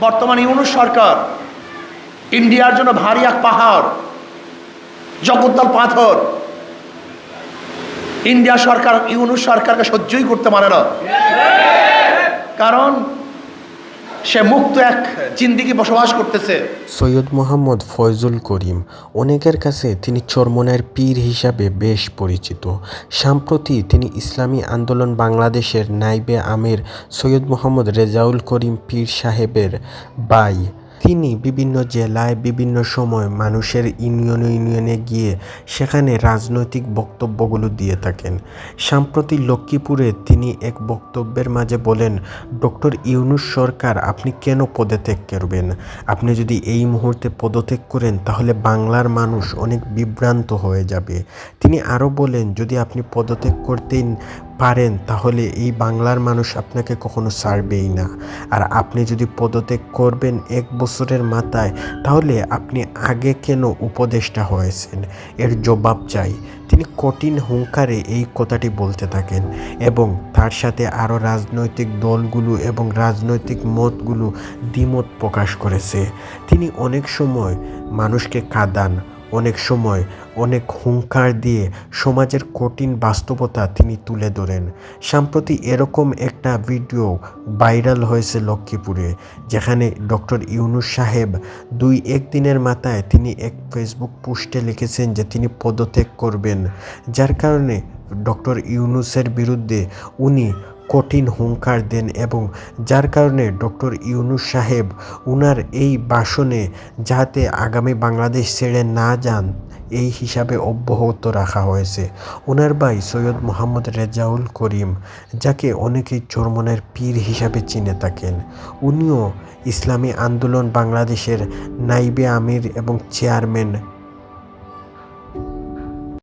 বর্তমানে ইউনুস সরকার, ইন্ডিয়ার জন্য ভারী এক পাহাড়, জগদ্দল পাথর। ইন্ডিয়া সরকার, ইউনুস সরকারকে সহ্যই করতে পারে না। কারণ সে মুক্ত এক জিন্দিগি বসবাস করতেছে। সৈয়দ মোহাম্মদ ফয়জুল করিম অনেকের কাছে তিনি চরমনের পীর হিসাবে বেশ পরিচিত। সম্প্রতি তিনি ইসলামী আন্দোলন বাংলাদেশের নাইবে আমির সৈয়দ মোহাম্মদ রেজাউল করিম পীর সাহেবের বাই তিনি বিভিন্ন জেলায় বিভিন্ন সময় মানুষের ইউনিয়নে ইউনিয়নে গিয়ে সেখানে রাজনৈতিক বক্তব্যগুলো দিয়ে থাকেন। সাম্প্রতি লক্ষ্মীপুরে তিনি এক বক্তব্যের মাঝে বলেন, ডক্টর ইউনুস সরকার, আপনি কেন পদত্যাগ করবেন? আপনি যদি এই মুহূর্তে পদত্যাগ করেন, তাহলে বাংলার মানুষ অনেক বিভ্রান্ত হয়ে যাবে। তিনি আরও বলেন, যদি আপনি পদত্যাগ করতেন পারেন, তাহলে এই বাংলার মানুষ আপনাকে কখনো ছাড়বেই না। আর আপনি যদি পদত্যাগ করবেন এক বছরের মাথায়, তাহলে আপনি আগে কেন উপদেষ্টা হয়েছেন? এর জবাব চাই। তিনি কঠিন হুঙ্কারে এই কথাটি বলতে থাকেন এবং তার সাথে আরও রাজনৈতিক দলগুলো এবং রাজনৈতিক মতগুলো দ্বিমত প্রকাশ করেছে। তিনি অনেক সময় মানুষকে কাঁদান অনেক সময়, অনেক হুঙ্কার দিয়ে সমাজের কঠিন বাস্তবতা তিনি তুলে ধরেন। সম্প্রতি এরকম একটা ভিডিও ভাইরাল হয়েছে লক্ষ্মীপুরে, যেখানে ডক্টর ইউনুস সাহেব দুই একদিনের মাথায় তিনি এক ফেসবুক পোস্টে লিখেছেন যে তিনি পদত্যাগ করবেন, যার কারণে ডক্টর ইউনুসের বিরুদ্ধে উনি কঠিন হুঙ্কার দেন এবং যার কারণে ডক্টর ইউনুস সাহেব উনার এই ভাষণে যাতে আগামী বাংলাদেশ ছেড়ে না যান, এই হিসাবে অব্যাহত রাখা হয়েছে। ওনার ভাই সৈয়দ মোহাম্মদ রেজাউল করিম, যাকে অনেকেই চরমনের পীর হিসাবে চিনে থাকেন, উনিও ইসলামী আন্দোলন বাংলাদেশের নাইবে আমির এবং চেয়ারম্যান